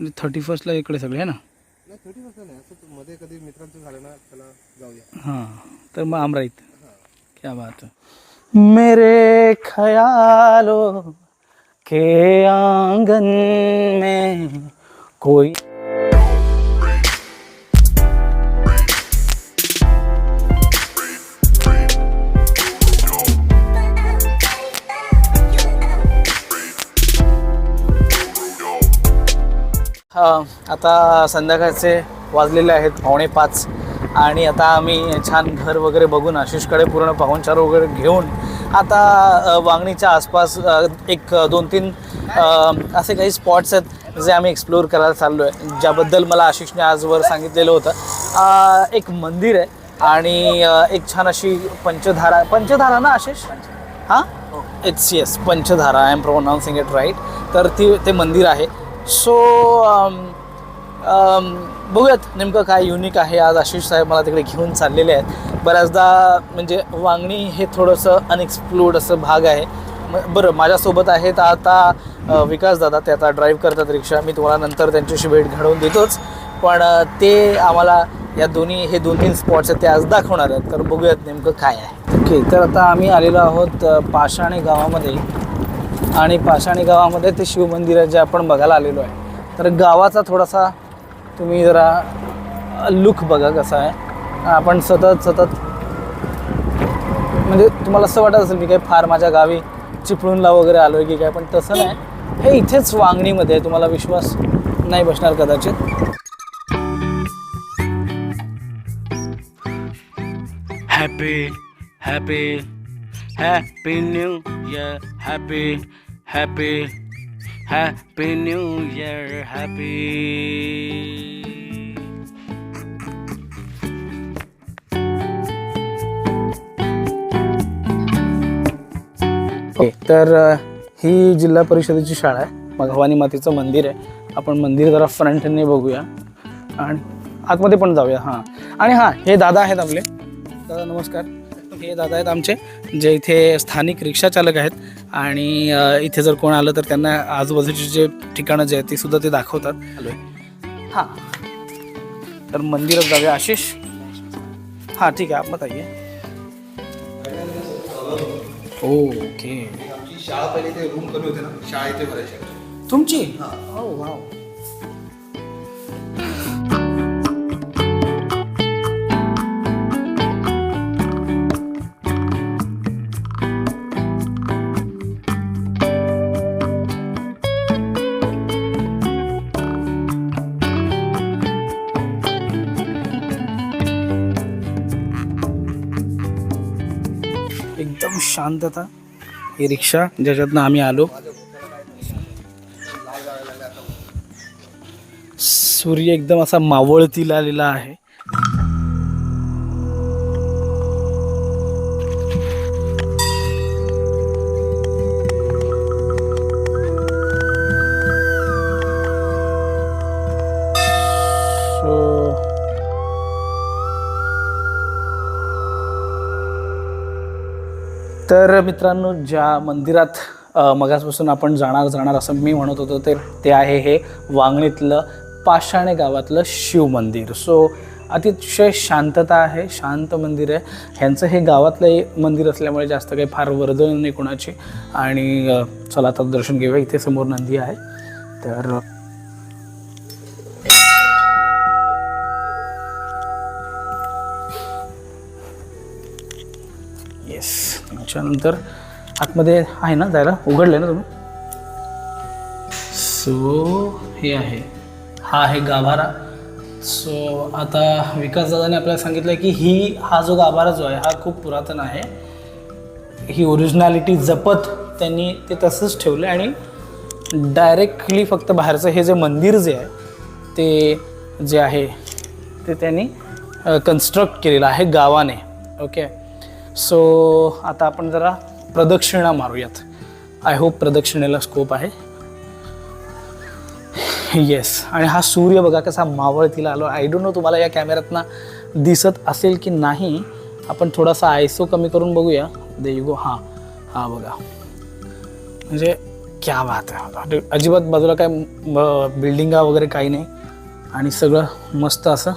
म्हणजे थर्टी फर्स्टला इकडे सगळे आहे ना? नाही थर्टी वाजता नाही असं मध्ये कधी मित्रांचं झालं ना चला जाऊया. हाँ तर मग अमराईत. क्या बात है. मेरे ख्यालों के आंगन में कोई आता संध्याकाळचे वाजलेले आहेत पावणे पाच. आणि आता आम्ही छान घर वगैरे बघून आशिषकडे पूर्ण पाहुणचार वगैरे घेऊन आता वांगणीच्या आसपास एक दोन तीन असे काही स्पॉट्स आहेत जे आम्ही एक्सप्लोअर करायला चाललो आहे ज्याबद्दल मला आशिषने आजवर सांगितलेलं होतं. एक मंदिर आहे आणि एक छान अशी पंचधारा पंचधारा ना आशिष? हां? It's yes Panchdhara. I am pronouncing it right तर ती ते मंदिर आहे. सो um, um, बघूयात नेमकं काय युनिक आहे. आज आशिष साहेब मला तिकडे घेऊन चाललेले आहेत. बऱ्याचदा म्हणजे वांगणी हे थोडंसं अनएक्सप्लोर्ड असं भाग आहे. म- बरं माझ्यासोबत आहेत आता विकास दादा. ते आता ड्राईव्ह करतात रिक्षा. मी तुम्हाला नंतर त्यांच्याशी भेट घडवून देतोच. पण ते आम्हाला या दोन्ही हे दोन तीन स्पॉट्स आहेत ते आज दाखवणार आहेत. तर बघूयात नेमकं काय आहे. ओके तर आता आम्ही आलेलो आहोत पाषाणे गावामध्ये. आणि पाषाणी गावामध्ये ते शिवमंदिर आहे जे आपण बघायला आलेलो आहे. तर गावाचा थोडासा तुम्ही जरा लुक बघा कसा आहे. आपण सतत सतत म्हणजे तुम्हाला असं वाटत असेल मी काही फार माझ्या गावी चिपळूणला वगैरे आलो आहे की काय पण तसं नाही. हे इथेच वांगणीमध्ये आहे तुम्हाला विश्वास नाही बसणार कदाचित. Happy happy happy new year, happy happy, happy new year, happy. तर uh, ही जिल्हा परिषदेची शाळा आहे. मग भवानी मातेचं मंदिर आहे. आपण मंदिर जरा फ्रंटने बघूया. आणि आतमध्ये पण जाऊया हां. आणि हां हे दादा आहेत आपले. दादा नमस्कार. हे दादा आहेत आमचे जे इथे स्थानिक रिक्षा चालक आहेत. आणि इथे जर कोण आलं तर त्यांना आजूबाजूचे जे ठिकाणं जे आहेत ती सुद्धा ते दाखवतात. आलोय हां. तर मंदिरात जाऊया आशिष. हां ठीक आहे आप बताइए. ओके. शाळा पहिले ते रूम कमी होते ना शाळा इथे भरायची तुमची? ओ वाव शांतता. ही रिक्षा ज्याच्यातनं आम्ही आलो. सूर्य एकदम असा मावळतीला आलेला आहे. तर मित्रांनो ज्या मंदिरात मगासपासून आपण जाणार जाणार असं मी म्हणत होतो ते ते आहे हे वांगणीतलं पाषाणे गावातलं शिव मंदिर. सो अतिशय शांतता आहे शांत मंदिर आहे. ह्यांचं हे गावातलं हे मंदिर असल्यामुळे जास्त काही फार वर्दळ नाही कोणाची. आणि चला आता दर्शन घेऊया इथे समोर नंदी आहे. तर त्याच्यानंतर आतमध्ये आहे ना जायला? उघडलं आहे ना तुम्ही? सो हे आहे. हा आहे गाभारा. सो आता विकास दादाने आपल्याला सांगितलं की ही हा जो गाभारा जो आहे हा खूप पुरातन आहे. ही ओरिजिनॅलिटी जपत त्यांनी ते तसंच ठेवलं आणि डायरेक्टली फक्त बाहेरचं हे जे मंदिर जे आहे ते जे आहे ते त्यांनी कन्स्ट्रक्ट केलेलं आहे गावाने. ओके सो आता आपण जरा प्रदक्षिणा मारूयात. आय होप प्रदक्षिणेला स्कोप आहे. येस आणि हा सूर्य बघा कसा मावळतीला आलो. आय डोंट नो तुम्हाला या कॅमेऱ्यातनं दिसत असेल की नाही. आपण थोडासा आयसो कमी करून बघूया. दे गो हां. हां बघा. म्हणजे क्या बात आहे. अजिबात बाजूला काय बिल्डिंगा वगैरे काही नाही. आणि सगळं मस्त असं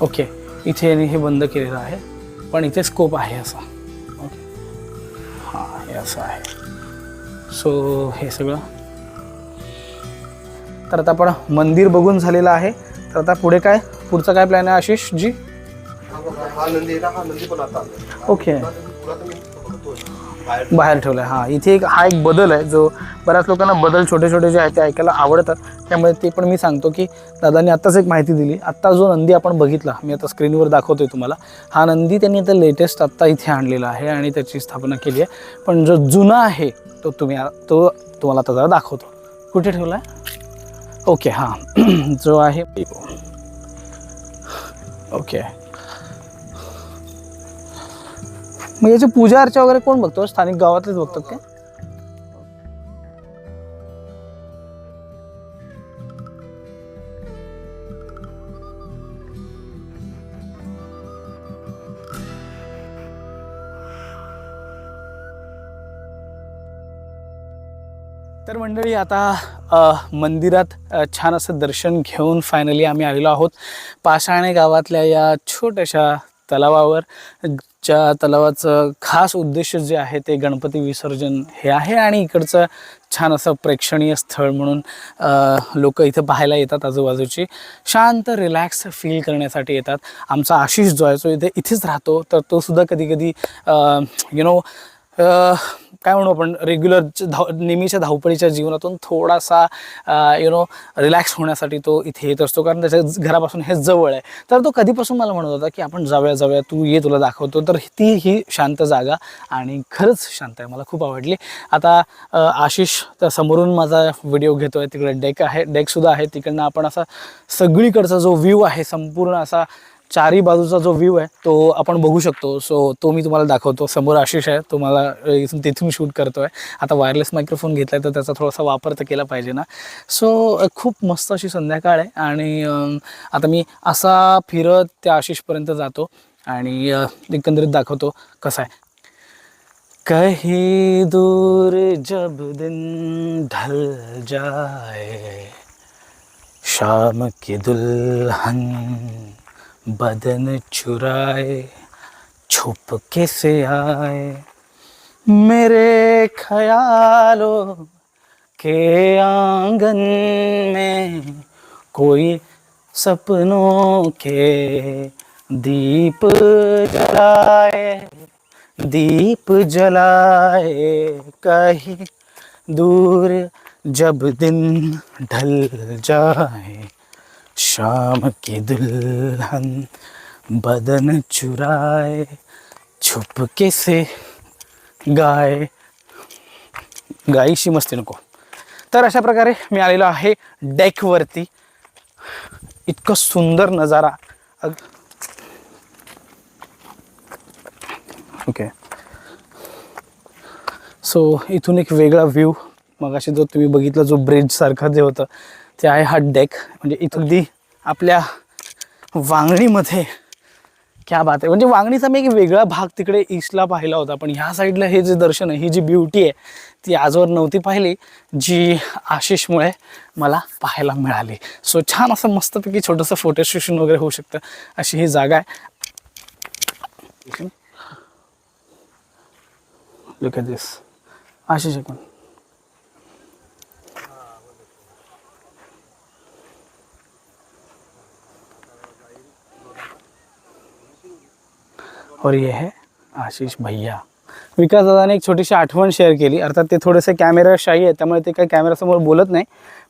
ओके. इथे यांनी हे बंद केलेलं आहे. पण इथे स्कोप आहे असा. ओके. हां हे असं आहे. सो हे सगळं. तर आता आपण मंदिर बघून झालेलं आहे. तर आता पुढे काय? पुढचा काय प्लॅन आहे आशिष जी? हा हा हा. ओके. बाहेर बाहेर ठेवलं आहे हां इथे एक हा एक बदल आहे जो बऱ्याच लोकांना बदल छोटे छोटे जे आहेत ते ऐकायला आवडतात. त्यामुळे ते पण मी सांगतो की दादांनी आत्ताच एक माहिती दिली. आत्ता जो नंदी आपण बघितला मी आता स्क्रीनवर दाखवतोय तुम्हाला. हा नंदी त्यांनी आता लेटेस्ट आत्ता इथे आणलेला आहे आणि त्याची स्थापना केली आहे. पण जो जुना आहे तो तुम्ही तो तुम्हाला आता जरा दाखवतो. कुठे ठेवला आहे ओके हां. जो आहे ओके. मग याची पूजा अर्चा वगैरे कोण बघतो? स्थानिक गावातलेच बघतात का? तर मंडळी आता मंदिरात छान असं दर्शन घेऊन फायनली आम्ही आलेलो आहोत. पाषाणे गावातल्या या छोट्याशा तलावावर. च्या तलावाचं खास उद्देश जे आहे ते गणपती विसर्जन हे आहे आणि इकडचं छान असं प्रेक्षणीय स्थळ म्हणून लोक इथं पाहायला येतात आजूबाजूची. शांत रिलॅक्स फील करण्यासाठी येतात. आमचा आशिष जो आहे तो इथे इथेच राहतो. तर तो सुद्धा कधी कधी यु नो काय म्हणू आपण रेग्युलर धाव नेहमीच्या धावपळीच्या जीवनातून थोडासा यु नो रिलॅक्स होण्यासाठी तो इथे येत असतो. कारण त्याच्या घरापासून हे जवळ आहे. तर तो कधीपासून मला म्हणत होता की आपण जाऊया जाऊया तू ये तुला दाखवतो. तर ती ही शांत जागा आणि खरंच शांत आहे. मला खूप आवडली. आता आशिष त्या समोरून माझा व्हिडिओ घेतोय. तिकडे डेक आहे डेकसुद्धा आहे. तिकडनं आपण असा सगळीकडचा जो व्ह्यू आहे संपूर्ण असा चारी बाजूचा जो व्ह्यू आहे तो आपण बघू शकतो. सो तो मी तुम्हाला दाखवतो. समोर आशिष आहे तो मला इथून तिथून शूट करतो आहे आता वायरलेस मायक्रोफोन घेतला आहे तर त्याचा थोडासा वापर तर केला पाहिजे ना. सो खूप मस्त अशी संध्याकाळ आहे. आणि आता मी असा फिरत त्या आशिषपर्यंत जातो. आणि एकंदरीत दाखवतो कसा आहे. कहीं दूर जब दिन ढल जाए शाम की दुल्हन बदन चुराए छुप के से आए। मेरे ख्यालों के आँगन में कोई सपनों के दीप जलाए दीप जलाए कहीं दूर जब दिन ढल जाए। शाम की दुल्हन बदन चुराए छुपके से गाय गाईशी मस्ती नको. तर अशा प्रकारे मी आलेलो आहे डेकवरती. इतकं सुंदर नजारा. अग- ओके सो इथून एक वेगळा व्ह्यू मगाशी जो तुम्ही बघितला जो ब्रिज सारखा जे होतं ते आहे हट डेक म्हणजे इथून अगदी आपल्या वांगणीमध्ये. क्या बात आहे. म्हणजे वांगणीचा मी एक वेगळा भाग तिकडे ईस्टला पाहिला होता पण ह्या साईडला हे जे दर्शन आहे ही जी ब्युटी आहे ती आजवर नव्हती पाहिली जी आशिषमुळे मला पाहायला मिळाली. सो छान असं मस्तपैकी छोटंसं फोटो सेशन वगैरे होऊ शकतं अशी ही जागा आहे. लुक दिस आशिष एकूण और ये है आशिष भैया। विकास दादाने एक छोटीशी आठवण शेअर केली अर्थात ते थोडेसे कॅमेरा शाही आहे त्यामुळे ते काही कॅमेरासमोर बोलत नाही.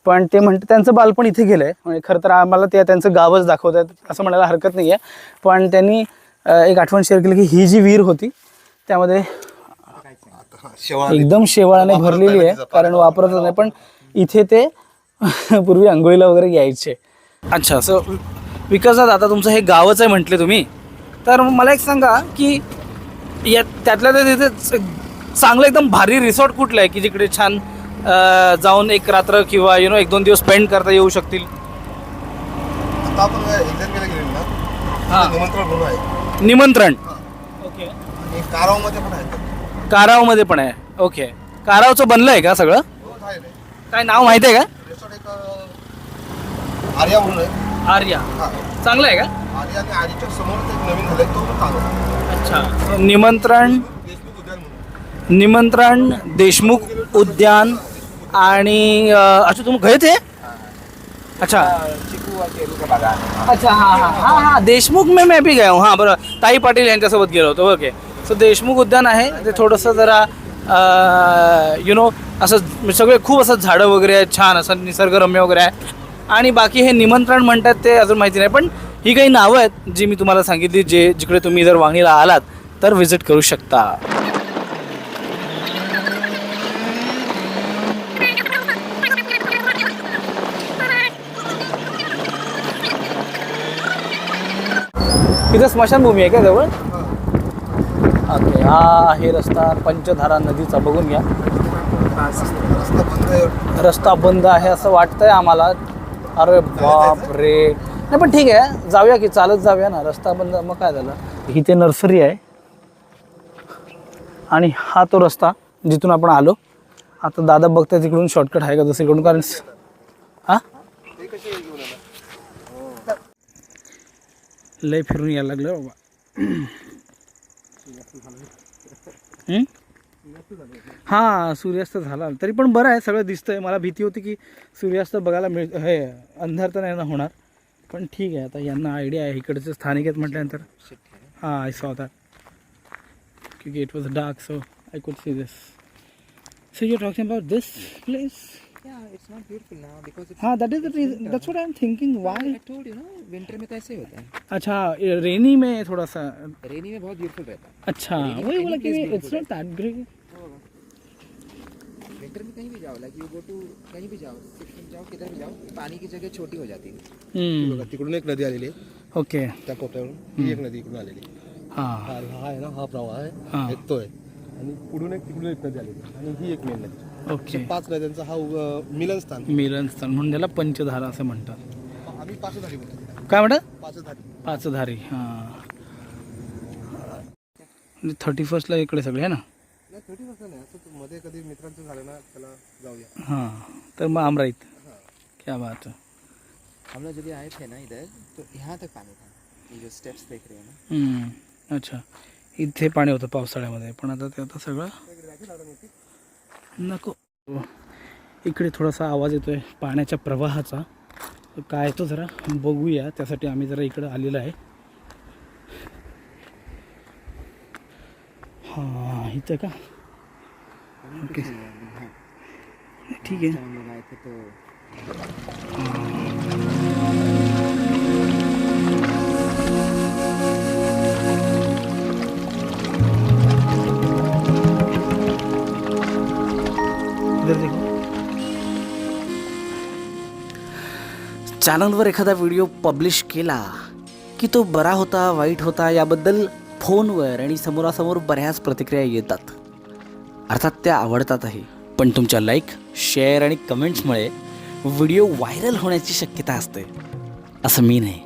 पण ते म्हणते त्यांचं बालपण इथे गेलं आहे म्हणजे खरं तर आम्हाला ते त्यांचं गावच दाखवत आहेत असं म्हणायला हरकत नाही आहे पण त्यांनी एक आठवण शेअर केली की ही जी विहीर होती त्यामध्ये एकदम शेवाळाने भरलेली आहे तिचं कारण वापरतच नाही. पण इथे ते पूर्वी आंघोळीला वगैरे यायचे. अच्छा असं विकास दादा आता तुमचं हे गावच आहे म्हटले तुम्ही? तर मला एक सांगा की या त्यातल्या त्या तिथे चांगलं एकदम भारी रिसॉर्ट कुठलं आहे की जिकडे छान जाऊन एक रात्र किंवा यु नो एक दोन दिवस स्पेंड करता येऊ शकतील? आता आपण एक्झाम गेले ना? हा. तिथे निमंत्रण म्हणून आहे. निमंत्रण. हा. ओके. आणि कारावमध्ये पण आहे कारावमध्ये पण आहे. ओके. कारावचं बनलं आहे का सगळं? हो आहे रे. काय नाव माहिती आहे एक अं, आर्या म्हणून आहे. का आर्या. हा. चांगलं आहे का? आर्या आणि एक नवीन झालंय तो अच्छा. निमंत्रण देशमुख उद्यान म्हणून निमंत्रण देशमुख उद्यान आणि अ, अच्छा तुम गए थे? अच्छा. चिकू और केळू का बागान अच्छा हाँ हाँ हाँ हाँ देशमुख में मैं भी गया हूँ. हां बरं. ताई पाटील यांच्यासोबत गेलो होतो. ओके. सो देशमुख उद्यान आहे. ते थोडंसं जरा यु नो असं सगळे खूप असं झाडं वगैरे आहेत छान असं निसर्गरम्य वगैरे आहे आणि बाकी हे निमंत्रण म्हणतात ते अजून माहिती नाही पण ही काही नावं आहेत जी मी तुम्हाला सांगितली जे जिकडे तुम्ही जर वांगणीला आलात तर व्हिजिट करू शकता. इथं स्मशानभूमी आहे का जवळ? ओके हा आहे रस्ता पंचधारा नदीचा बघून घ्या. रस्ता बंद आहे रस्ता बंद आहे असं वाटतंय आम्हाला. अरे बाप रे नाही पण ठीक आहे. जाऊया की चालत जाऊया ना. रस्ता बंद मग काय झालं? इथे नर्सरी आहे. आणि हा तो रस्ता जिथून आपण आलो. आता दादा बघताय तिकडून शॉर्टकट आहे का जसं इकडून? कारण हा? लय फिरून यायला लागलं बाबा. हां हा सूर्यास्त झाला. तरी पण बरं आहे सगळं दिसतंय. मला भीती होती की सूर्यास्त बघायला मिळ हे अंधार तर नाही ना होणार. पण ठीक आहे आता यांना आयडिया आहे. इकडचे स्थानिक आहेत म्हटल्यानंतर. हां आय सॉ दॅट क्योंकि it was dark so I could see this so you talking about this place Yeah, it's not beautiful now because it's. हाँ that is the reason that's what I am thinking why I told you ना winter में तो ऐसे ही होता है। अच्छा rainy में थोड़ा सा रेनी में बहुत ब्यूटीफुल रहता है। अच्छा वही बोला कि में कहीं भी जाओ लाइक यू गो टू कहीं भी जाओ सिक्किम जाओ किधर भी जाओ पानी की जगह छोटी हो जाती है। हम्म। बघा तिकडून एक नदी आलेली आहे. ओके. त्या कोपऱ्यावरून ही एक नदी इकडून आलेली आहे. हाँ. हा हा आहे ना हा प्रवाह हा. आहे. एक तो आहे आणि पुढून एक तिकडून एक नदी आलेली आहे. आणि ही एक मेन नदी. ओके. पाच नद्यांचा हा उग- मिलनस्थान. मिलनस्थान म्हणून त्याला पंचधारा असं म्हणतात. आम्ही पाचधारी म्हणतो. काय म्हणतात पाचधारी. पाचधारी हां. थर्टी फर्स्टला इकडे सगळे आहे ना? थर्टी पर्सेंट नाही असं मध्ये कधी मित्रांचं झालं ना त्याला जाऊया. हां तर मग आमराईत क्या बात है. हम लोग जब ये आए थे ना इधर तो यहाँ तक पानी था। ये जो स्टेप्स देख रहे हैं ना। हम्म, अच्छा. इथे पाणी होतं पावसाळ्यामध्ये पण आता ते आता सगळं नको. इकडे थोडासा आवाज येतोय पाण्याच्या प्रवाहाचा. तो काय येतो जरा बघूया त्यासाठी आम्ही जरा इकडं आलेलो आहे. हां इथं का? ओके. ठीक आहे. चॅनलवर एखादा व्हिडिओ पब्लिश केला की तो बरा होता वाईट होता याबद्दल फोनवर आणि समोरासमोर बऱ्याच प्रतिक्रिया येतात. अर्थात त्या आवडतातही. पण तुमच्या लाईक शेअर आणि कमेंट्समुळे व्हिडिओ व्हायरल होण्याची शक्यता असते. असं मी नाही.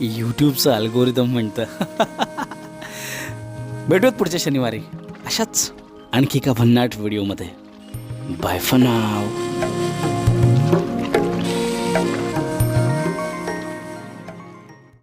यूट्यूबचं अल्गोरिदम म्हणतं. भेटूयात पुढच्या शनिवारी. अशाच आणखी एका भन्नाट व्हिडिओमध्ये बाय फॉर नाव